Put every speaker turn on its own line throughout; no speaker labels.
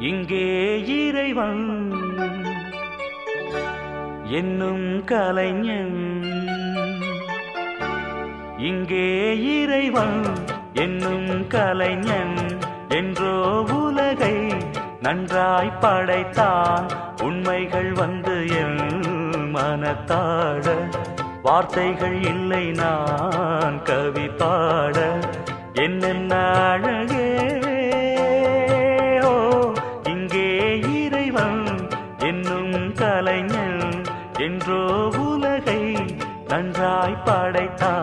இங்கே இறைவன். என்னும் கலைஞன். இங்கே இறைவன் என்னும் கலைஞன். என்றோ உலகை நன்றாய் படைத்தான். உண்மைகள் வந்து என் மனத்தாட வார்த்தைகள் இல்லை நான் கவி பாட. என்னென்ன நன்றாய்
படைத்தார்.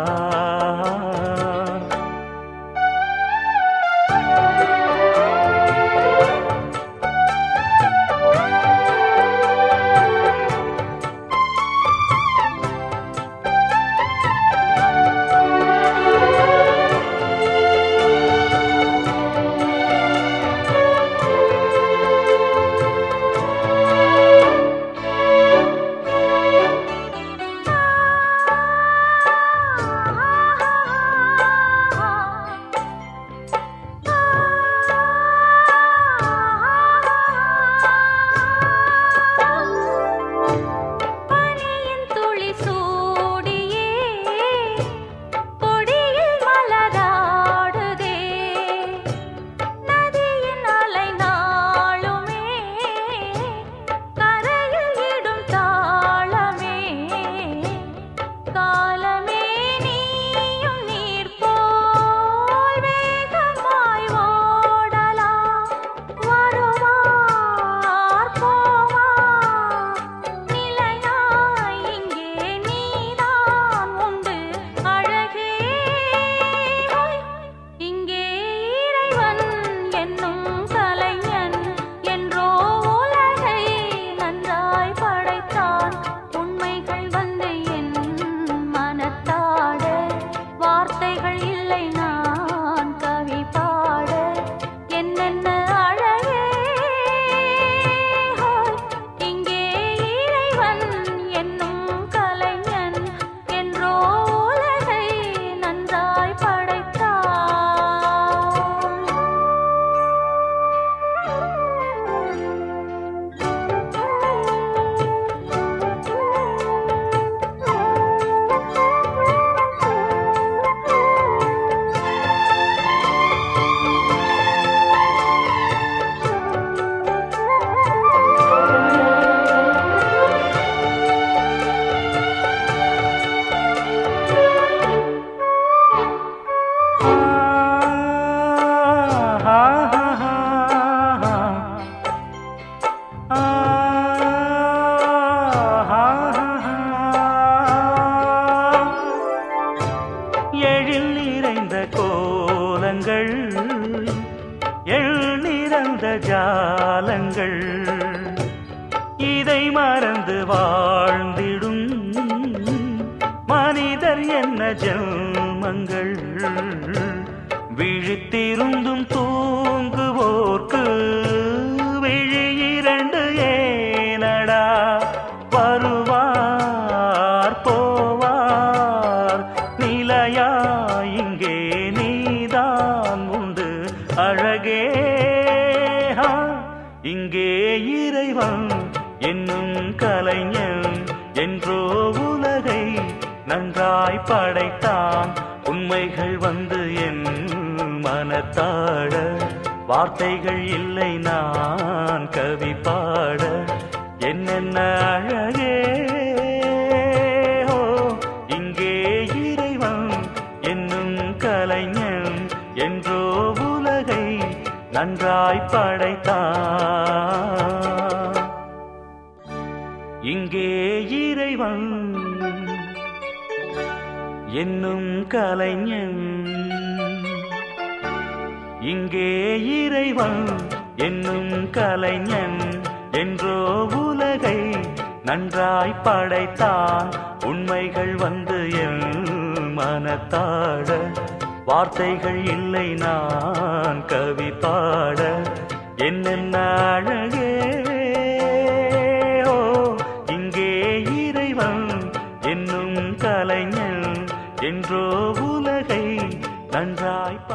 இதை மறந்து வாழ்ந்திடும் மனிதர் என்ன ஜென்மங்கள். விழித்திருந்தும் தூ இங்கே இறைவன் என்னும் கலைஞன் என்றோ உலகை நன்றாய் படைத்தான். உண்மைகள் வந்து என் மனத்தாட வார்த்தைகள் இல்லை நான் கவி பாட. என்னென்ன அழ நன்றாய் படைத்தான் இங்கே இறைவன் என்னும் கலைஞன்.
இங்கே இறைவன் என்னும் கலைஞன். என்றோ உலகை நன்றாய் படைத்தான். உண்மைகள் வந்து என் மனத்தாட வார்த்தைகள் இல்லை நான் கவி பாட. என்னென்ன அழகே? ஓ இங்கே இறைவன் என்னும் கலைஞன் என்றோ உலகை நன்றாய்